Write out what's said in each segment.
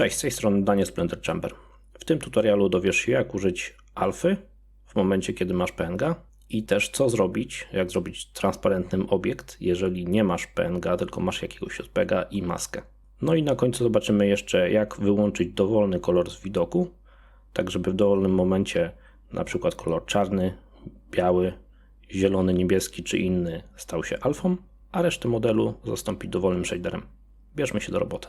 Cześć, z tej strony Daniel Splendor Chamber. W tym tutorialu dowiesz się jak użyć alfy w momencie kiedy masz PNG i też co zrobić, jak zrobić transparentnym obiekt, jeżeli nie masz PNG, tylko masz jakiegoś JPEGa i maskę. No i na końcu zobaczymy jeszcze jak wyłączyć dowolny kolor z widoku, tak żeby w dowolnym momencie na przykład kolor czarny, biały, zielony, niebieski czy inny stał się alfą, a resztę modelu zastąpić dowolnym shaderem. Bierzmy się do roboty.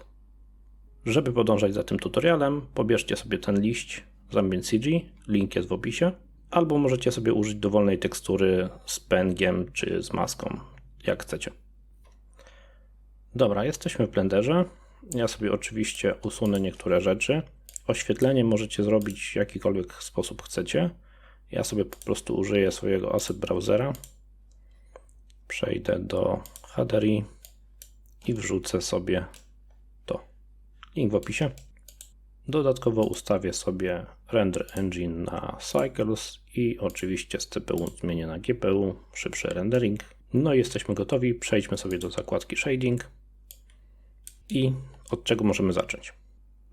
Żeby podążać za tym tutorialem, pobierzcie sobie ten liść z Ambient CG, link jest w opisie, albo możecie sobie użyć dowolnej tekstury z pęgiem czy z maską, jak chcecie. Dobra, jesteśmy w Blenderze. Ja sobie oczywiście usunę niektóre rzeczy. Oświetlenie możecie zrobić w jakikolwiek sposób chcecie. Ja sobie po prostu użyję swojego asset browsera. Przejdę do HDRI i wrzucę sobie link w opisie. Dodatkowo ustawię sobie Render Engine na Cycles i oczywiście z CPU zmienię na GPU, szybszy rendering. No i jesteśmy gotowi, przejdźmy sobie do zakładki Shading i od czego możemy zacząć?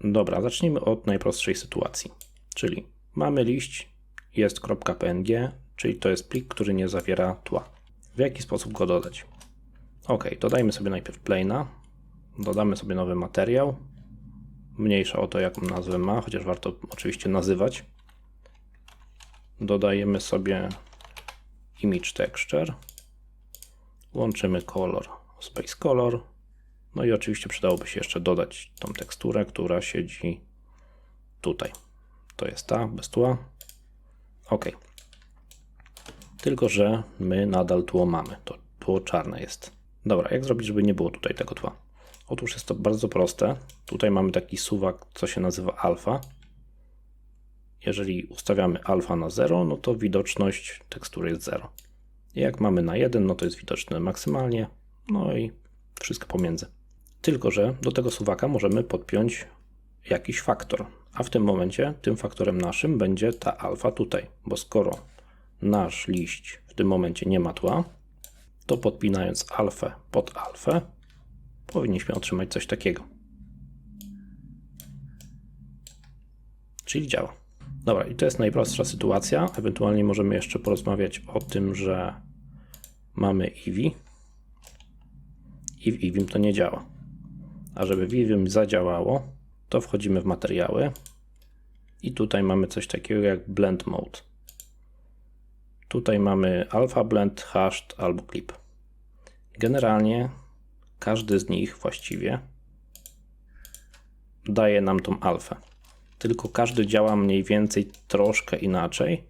Dobra, zacznijmy od najprostszej sytuacji, czyli mamy liść, jest .png, czyli to jest plik, który nie zawiera tła. W jaki sposób go dodać? Ok, dodajmy sobie najpierw plane'a, dodamy sobie nowy materiał, mniejsza o to, jaką nazwę ma, chociaż warto oczywiście nazywać. Dodajemy sobie image texture, łączymy kolor, space color, no i oczywiście przydałoby się jeszcze dodać tą teksturę, która siedzi tutaj. To jest ta, bez tła. OK. Tylko, że my nadal tło mamy. To tło czarne jest. Dobra, jak zrobić, żeby nie było tutaj tego tła? Otóż jest to bardzo proste. Tutaj mamy taki suwak, co się nazywa alfa. Jeżeli ustawiamy alfa na 0, no to widoczność tekstury jest 0. Jak mamy na 1, no to jest widoczne maksymalnie, no i wszystko pomiędzy. Tylko, że do tego suwaka możemy podpiąć jakiś faktor, a w tym momencie tym faktorem naszym będzie ta alfa tutaj, bo skoro nasz liść w tym momencie nie ma tła, to podpinając alfę pod alfę, powinniśmy otrzymać coś takiego. Czyli działa. Dobra, i to jest najprostsza sytuacja. Ewentualnie możemy jeszcze porozmawiać o tym, że mamy Eevee i w Eevee to nie działa. A żeby w Eevee zadziałało, to wchodzimy w materiały i tutaj mamy coś takiego jak Blend Mode. Tutaj mamy Alpha Blend, Hashed albo Clip. Generalnie każdy z nich właściwie daje nam tą alfę. Tylko każdy działa mniej więcej troszkę inaczej.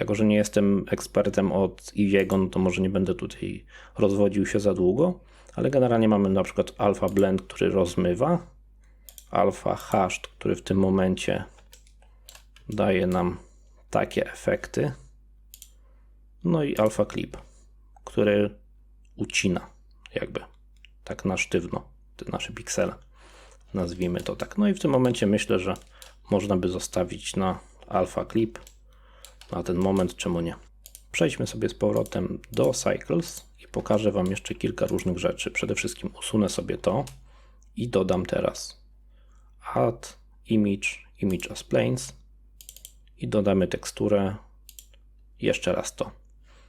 Jako, że nie jestem ekspertem od Iwiego, no to może nie będę tutaj rozwodził się za długo, ale generalnie mamy na przykład alfa blend, który rozmywa, alfa hashed, który w tym momencie daje nam takie efekty, no i alfa clip, który ucina jakby tak na sztywno te nasze piksele. Nazwijmy to tak. No i w tym momencie myślę, że można by zostawić na alpha clip na ten moment, czemu nie. Przejdźmy sobie z powrotem do Cycles i pokażę Wam jeszcze kilka różnych rzeczy. Przede wszystkim usunę sobie to i dodam teraz add image, image as planes i dodamy teksturę jeszcze raz to.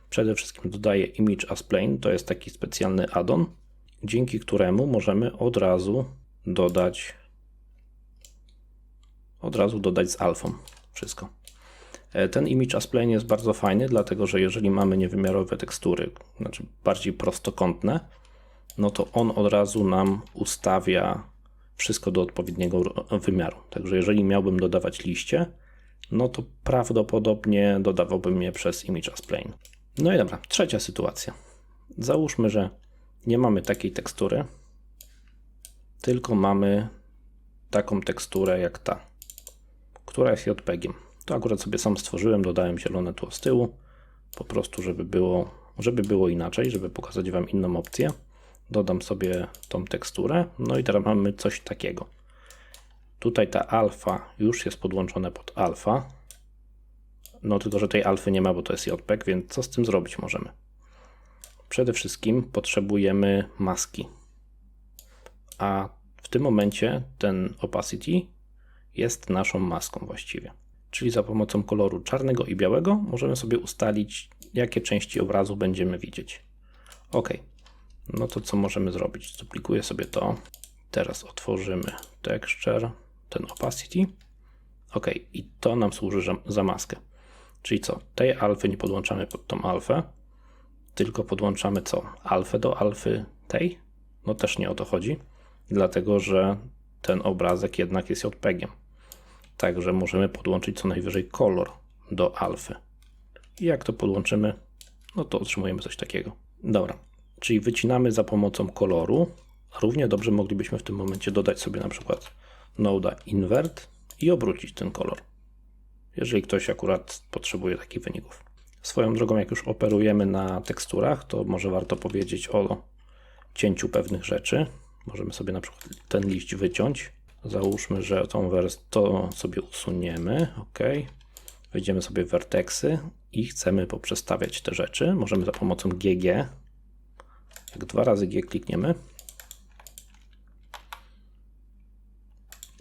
Przede wszystkim dodaję image as plane, to jest taki specjalny addon, dzięki któremu możemy od razu dodać od razu dodać z alfą wszystko. E, ten image as plane jest bardzo fajny, dlatego że jeżeli mamy niewymiarowe tekstury, znaczy bardziej prostokątne, no to on od razu nam ustawia wszystko do odpowiedniego wymiaru. Także jeżeli miałbym dodawać liście, no to prawdopodobnie dodawałbym je przez image as plane. No i dobra, trzecia sytuacja. Załóżmy, że nie mamy takiej tekstury, tylko mamy taką teksturę jak ta, która jest JPEGiem. To akurat sobie sam stworzyłem, dodałem zielone tło z tyłu, po prostu żeby było, żeby było inaczej, żeby pokazać Wam inną opcję. Dodam sobie tą teksturę, no i teraz mamy coś takiego. Tutaj ta alfa już jest podłączone pod alfa, no tylko, że tej alfy nie ma, bo to jest JPEG, więc co z tym zrobić możemy? Przede wszystkim potrzebujemy maski. A w tym momencie ten opacity jest naszą maską właściwie. Czyli za pomocą koloru czarnego i białego możemy sobie ustalić, jakie części obrazu będziemy widzieć. OK. No to co możemy zrobić? Duplikuję sobie to. Teraz otworzymy texture, ten opacity. OK. I to nam służy za maskę. Czyli co? Tej alfy nie podłączamy pod tą alfę, tylko podłączamy co? Alfę do alfy tej? No też nie o to chodzi, dlatego że ten obrazek jednak jest JPEGiem. Także możemy podłączyć co najwyżej kolor do alfy. I jak to podłączymy, no to otrzymujemy coś takiego. Dobra, czyli wycinamy za pomocą koloru. Równie dobrze moglibyśmy w tym momencie dodać sobie na przykład noda invert i obrócić ten kolor. Jeżeli ktoś akurat potrzebuje takich wyników. Swoją drogą, jak już operujemy na teksturach, to może warto powiedzieć o cięciu pewnych rzeczy. Możemy sobie na przykład ten liść wyciąć. Załóżmy, że tą wersję to sobie usuniemy. OK. Wejdziemy sobie w vertexy i chcemy poprzestawiać te rzeczy. Możemy za pomocą GG. Jak dwa razy G klikniemy,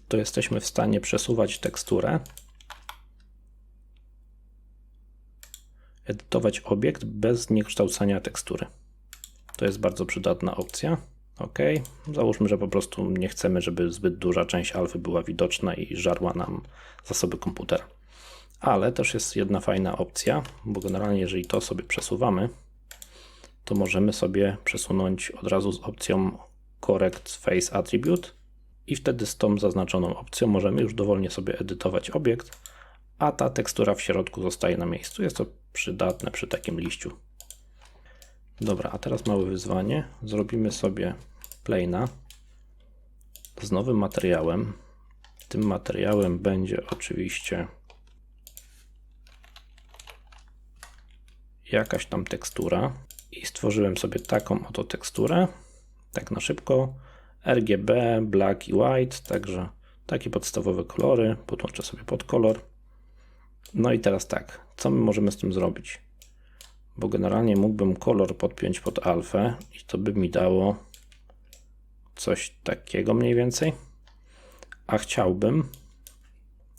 to jesteśmy w stanie przesuwać teksturę, edytować obiekt bez zniekształcania tekstury. To jest bardzo przydatna opcja. OK. Załóżmy, że po prostu nie chcemy, żeby zbyt duża część alfy była widoczna i żarła nam zasoby komputera. Ale też jest jedna fajna opcja, bo generalnie jeżeli to sobie przesuwamy, to możemy sobie przesunąć od razu z opcją Correct Face Attribute i wtedy z tą zaznaczoną opcją możemy już dowolnie sobie edytować obiekt, a ta tekstura w środku zostaje na miejscu. Jest to przydatne przy takim liściu. Dobra, a teraz małe wyzwanie. Zrobimy sobie plane'a z nowym materiałem. Tym materiałem będzie oczywiście jakaś tam tekstura i stworzyłem sobie taką oto teksturę, tak na szybko, RGB, black i white, także takie podstawowe kolory, podłączę sobie pod kolor. No i teraz tak, co my możemy z tym zrobić? Bo generalnie mógłbym kolor podpiąć pod alfę i to by mi dało coś takiego mniej więcej. A chciałbym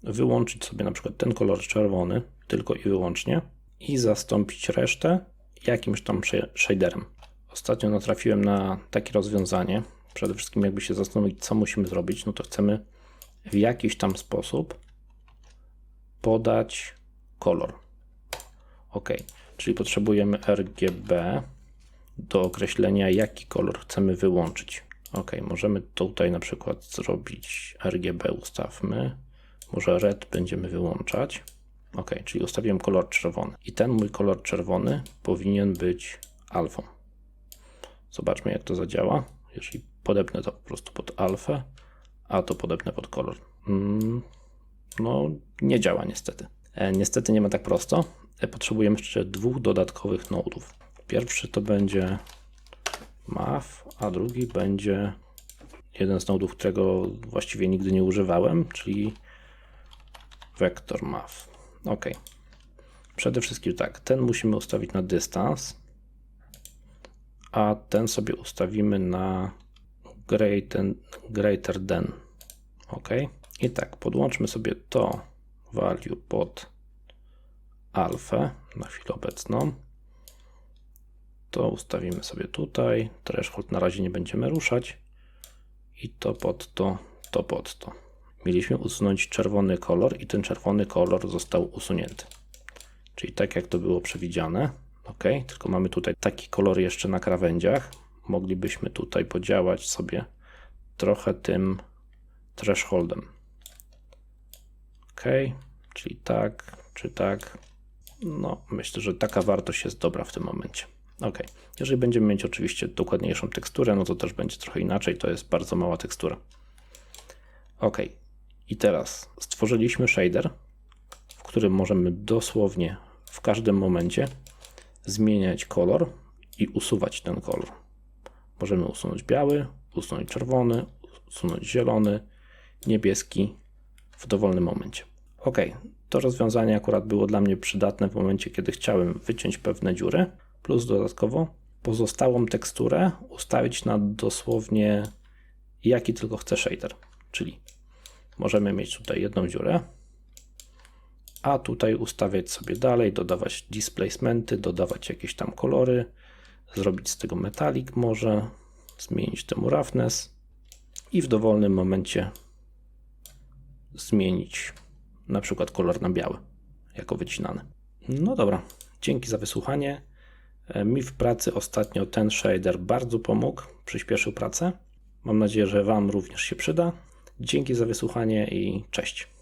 wyłączyć sobie na przykład ten kolor czerwony tylko i wyłącznie i zastąpić resztę jakimś tam shaderem. Ostatnio natrafiłem na takie rozwiązanie. Przede wszystkim jakby się zastanowić, co musimy zrobić, no to chcemy w jakiś tam sposób podać kolor. OK, czyli potrzebujemy RGB do określenia, jaki kolor chcemy wyłączyć. OK, możemy tutaj na przykład zrobić RGB, ustawmy. Może red będziemy wyłączać. OK, czyli ustawiłem kolor czerwony. I ten mój kolor czerwony powinien być alfą. Zobaczmy, jak to zadziała. Jeżeli podepnę to po prostu pod alfę, a to podepnę pod kolor. Mm, no, nie działa niestety. E, niestety nie ma tak prosto. E, potrzebujemy jeszcze dwóch dodatkowych nodów. Pierwszy to będzie MAF, a drugi będzie jeden z nodów, którego właściwie nigdy nie używałem, czyli Vector MAF. OK. Przede wszystkim tak, ten musimy ustawić na dystans, a ten sobie ustawimy na greater, greater than. OK. I tak, podłączmy sobie to value pod alfę na chwilę obecną. To ustawimy sobie tutaj. Threshold na razie nie będziemy ruszać. I to pod to, to pod to. Mieliśmy usunąć czerwony kolor i ten czerwony kolor został usunięty. Czyli tak jak to było przewidziane. OK, tylko mamy tutaj taki kolor jeszcze na krawędziach. Moglibyśmy tutaj podziałać sobie trochę tym thresholdem. OK, czyli tak, czy tak. No, myślę, że taka wartość jest dobra w tym momencie. OK. Jeżeli będziemy mieć oczywiście dokładniejszą teksturę, no to też będzie trochę inaczej. To jest bardzo mała tekstura. OK. I teraz stworzyliśmy shader, w którym możemy dosłownie w każdym momencie zmieniać kolor i usuwać ten kolor. Możemy usunąć biały, usunąć czerwony, usunąć zielony, niebieski w dowolnym momencie. OK, to rozwiązanie akurat było dla mnie przydatne w momencie, kiedy chciałem wyciąć pewne dziury, plus dodatkowo pozostałą teksturę ustawić na dosłownie jaki tylko chcę shader. Czyli możemy mieć tutaj jedną dziurę, a tutaj ustawiać sobie dalej, dodawać displacementy, dodawać jakieś tam kolory, zrobić z tego metalik może, zmienić temu roughness i w dowolnym momencie zmienić na przykład kolor na biały jako wycinany. No dobra, dzięki za wysłuchanie. E, Mi w pracy ostatnio ten shader bardzo pomógł, przyspieszył pracę. Mam nadzieję, że Wam również się przyda. Dzięki za wysłuchanie i cześć.